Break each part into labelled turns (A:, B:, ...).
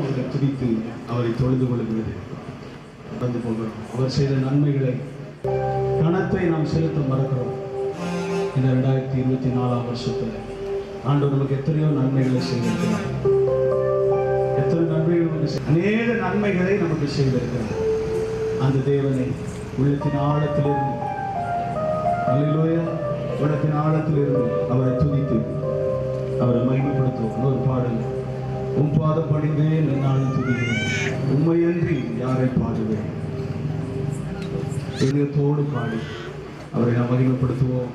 A: சிருஷ்டிகளும் அவரை துதித்து அவரை தொழுது கொள்கிறது நடந்து போகிறோம் அவர் செய்த நன்மைகளை கணத்தை நாம் செலுத்த மறக்கிறோம். இந்த ரெண்டாயிரத்தி இருபத்தி நாலாம் வருஷத்துல ஆண்டவர் நமக்கு எத்தனையோ நன்மைகளை செய்திருக்கிறார். எத்தனை நன்மைகள் அநேக நன்மைகளை நமக்கு செய்திருக்கிறார். அந்த தேவனை உள்ளத்தின் ஆழத்திலிருந்து அல்லேலூயா உள்ளத்தின் ஆழத்திலிருந்து அவரை துதித்து அவரை மகிமைப்படுத்துவோம். ஒரு பாடல். உன் பாதம் பணிந்தேன் என்னாலும் துதிக்கிறேன். உண்மையன்றி யாரை பாடுவேன்? இதயத்தோடு பாடி அவரை நாம் மகிமைப்படுத்துவோம்.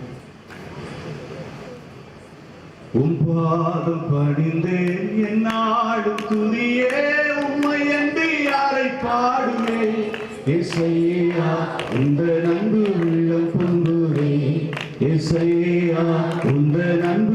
A: உன் பாதம் பணிந்தேன் என்னாடும் துதியே உண்மை என்று யாரை பாடுவேன்? இசையா இந்த நன்பு உள்ளம் பொங்குரே இசையா இந்த நன்பு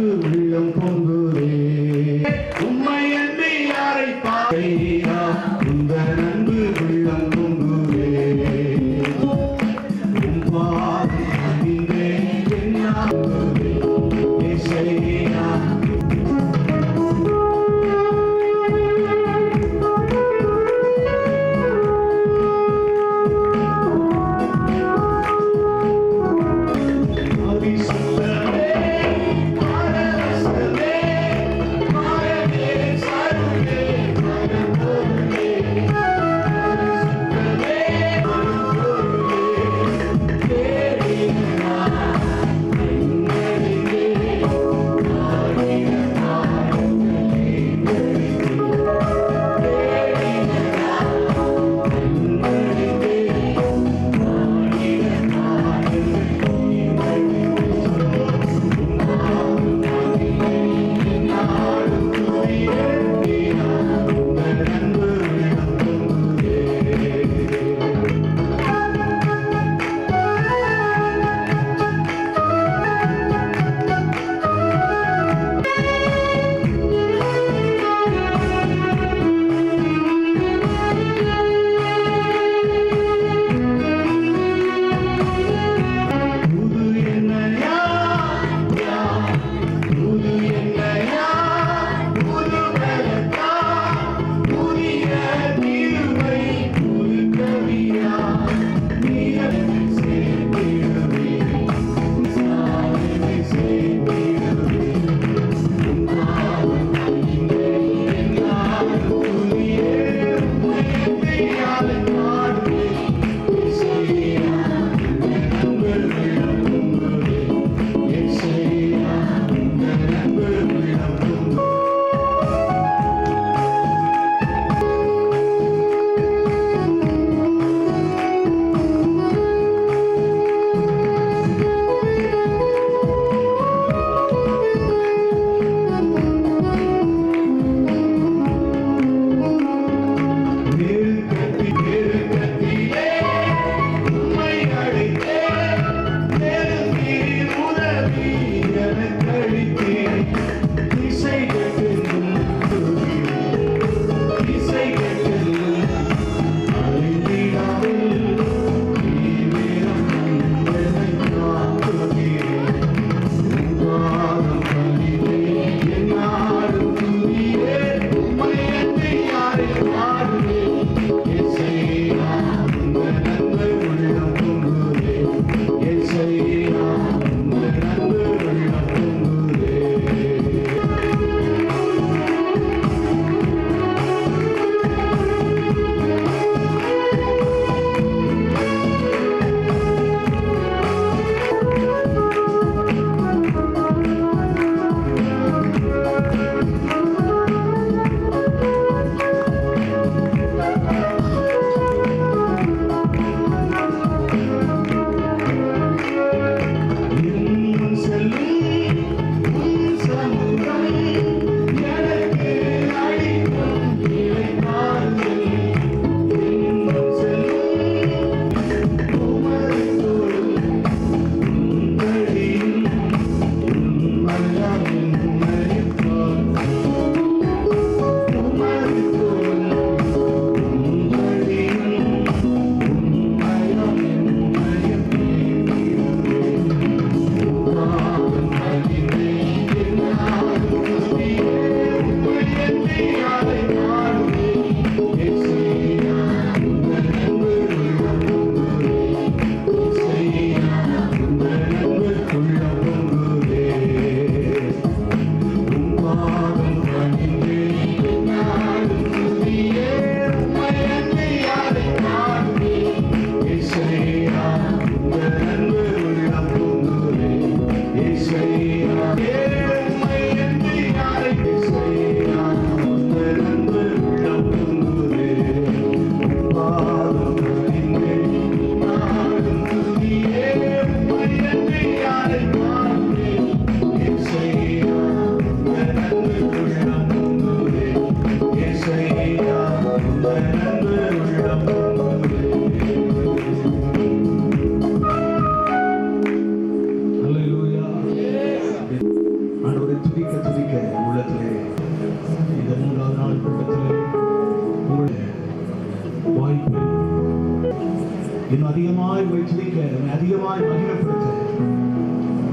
A: துதிக்க அதிகமாய் மகிமைப்படுத்த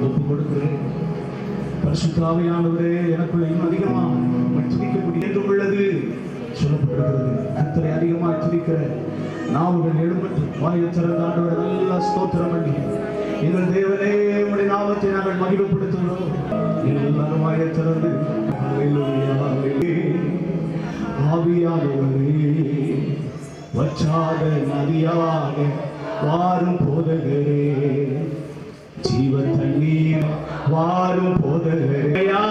A: ஒப்பு கொடுக்கிறேன். பரிசுத்தாவையானவரே எனக்குள்ள இன்னும் அதிகமாக உங்கள் துதிக்கக்கூடிய என்று உள்ளது. சொல்லப்பட்டிருக்கிறது கத்தரை அதிகமாக துதிக்கிற நாவுகள் எழுப்பட்டு வாயை திறந்த ஆண்டவர் நல்லா ஸ்தோத்திரம் பண்ணி எங்கள் தேவனே உடைய நாமத்தை நாங்கள் மகிழ்வுபடுத்துகிறோம் எல்லாரும் வாயை திறந்து ஆவியானவரே வச்சாத நதியாக வாரும் போதகரே. ஜீவ தண்ணீர் வாரும் போதகரையா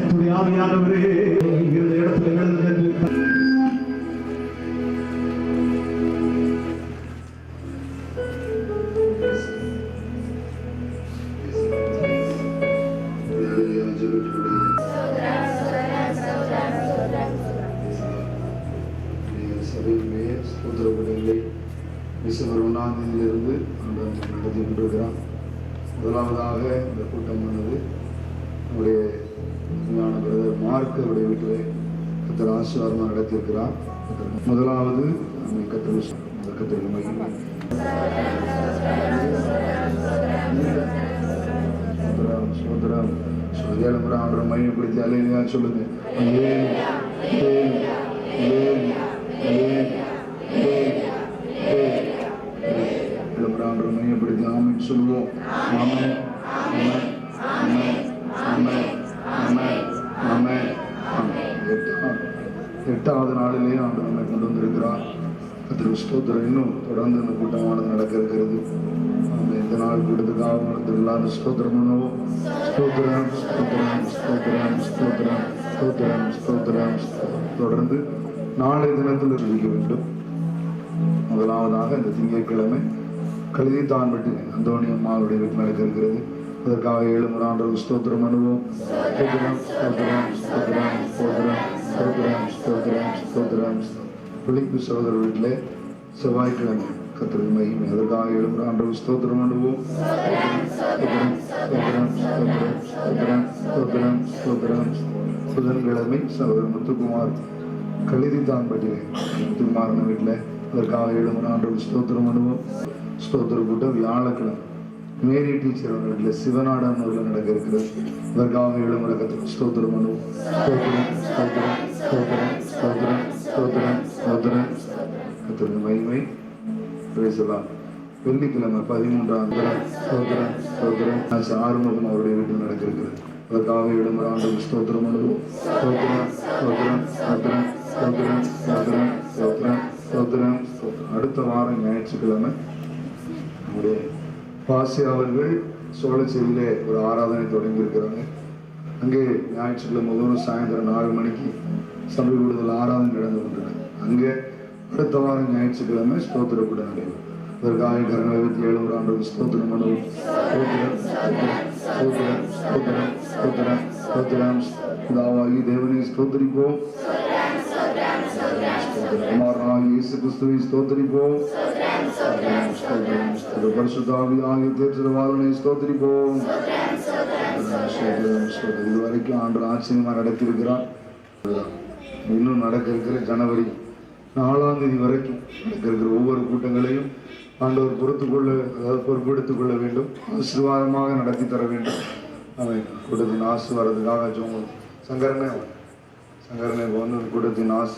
A: துணியாவியானவரே இருந்த இடத்துல எழுந்த
B: நடத்தியிருக்கிறார். முதலாவது கத்தல் கத்தல் சோதரம் சுருதியாலும் ராமரம் மையப்படுத்தி அலையா சொல்லுங்க. ஏன் ஏன் ஏன் ஏன் ஏன் மையப்படுத்தி ஆமன் சொல்லுவோம். ஆமன் ஆமன் ஆமன் ஆமன். எட்டாவது நாளிலே ஆண்டு நம்மை கொண்டு வந்திருக்கிறார். கத்திரி ஸ்தோத்திரம் இன்னும் தொடர்ந்து இந்த கூட்டமானது நடக்க இருக்கிறது ஆமென். இந்த நாள் கூட்டத்துக்காக நடந்திருக்கலாம் ஸ்தோத்திரம் பண்ணுவோம். ஸ்தோத்திரம் ஸ்தோத்திரம் ஸ்தோத்திரம் ஸ்தோத்திரம் ஸ்தோத்திரம் ஸ்தோத்திரம். தொடர்ந்து நாளைய தினத்தில் இருக்க வேண்டும். முதலாவதாக இந்த திங்கட்கிழமை கழுதி தான்பட்டு அந்தோணி அம்மாவுடைய வீட்டில் நடக்க இருக்கிறது. அதற்காக ஏழு முறை ஆண்டு ஸ்தோத்திரம் அனுபவம் ஸ்தோத்திரம் ஸ்தோத்திரம் ஸ்தோத்திரம் ஸ்தோத்திரம். ஸ்தோத்ரம் ஸ்தோத்ரம் ஸ்தோத்ரம் பிழைப்பு சகோதர வீட்டில் செவ்வாய்க்கிழமை கத்திரி மகிமை அதற்காக எழுபுற ஆண்டவர் ஸ்தோத்திரம் அனுபவம் ஸ்தோத்ரம் ஸ்தோத்ரம் புதன்கிழமை சகோதர முத்துக்குமார் கழுதித்தான் பட்டியல முத்துக்குமாரன் வீட்டில் அதற்காக எழுபுற ஆண்டவர் ஸ்தோத்திரம் அனுபவம் ஸ்தோத்திர கூட்டம் வியாழக்கிழமை மேரி டீச்சர் அவர்களில் சிவநாடான் அவர்கள் நடக்க இருக்கிறது அதற்காக எழுமுறை கற்று ஸ்தோத்திரம் அனுபவம் ஸ்தோத்திரம் ஸ்தோத்திரம் ஸ்தோத்திரம் ஸ்தோத்திரம் ஸ்தோத்திரம். கத்திரது மகிமை. பேசலாம் வெள்ளிக்கிழமை பதிமூன்றாம் தினம் ஸ்தோத்திரம் ஸ்தோத்திரம். ஆறுமுகம் அவருடைய வீட்டில் நடக்கிறது அதற்காக இடம்பெற ஆண்டு ஸ்தோத்திரம் அனுபவம் ஸ்தோத்திரம் ஸ்தோத்திரம் ஸ்தோத்திரம் ஸ்தோத்திரம் ஸ்தோத்திரம் ஸ்தோத்திரம் அடுத்த வாரம் ஞாயிற்றுக்கிழமை நம்முடைய பாசி அவர்கள் சோழச்சேரியிலே ஒரு ஆராதனை தொடங்கி இருக்கிறாங்க அங்கே ஞாயிற்றுக்கிழமை முதல் சாயந்தரம் நாலு மணிக்கு சபை விடுதல் ஆறாவது நடந்து கொண்டிருக்கு அங்கே அடுத்த வாரம் ஞாயிற்றுக்கிழமை ஸ்தோத்திர கூட நடைபெறும் இதற்காக கரங்களை வைத்து ஏழு ஒரு ஆண்டு ஸ்தோத்திரம் பண்ணுவோம். ஸ்தோத்திரம் ஸ்தோத்திரம் ஸ்தோத்திரம் ஸ்தோத்திரம் ஸ்தோத்திரம் தேவனை ஸ்தோத்திரிப்போம். குமாரனாக இயேசு கிறிஸ்துவை ஸ்தோத்திரிப்போம். ஸ்தோத்திரிப்போம். இதுவரைக்கும் ஆண்டு ஆச்சரியமாக நடத்தியிருக்கிறான் இன்னும் நடக்க இருக்கிற ஜனவரி நாலாம் தேதி வரைக்கும் நடக்க இருக்கிற ஒவ்வொரு கூட்டங்களையும் ஆண்டவர் பொறுத்துக்கொள்ள அதாவது பொறுப்பெடுத்துக் கொள்ள வேண்டும். ஆசீர்வாதமாக நடத்தி தர வேண்டும். அவன் கூட்டத்தின் ஆசு வர்றதுக்காக சங்கரனே சங்கரனே வந்து கூட்டத்தின் ஆசு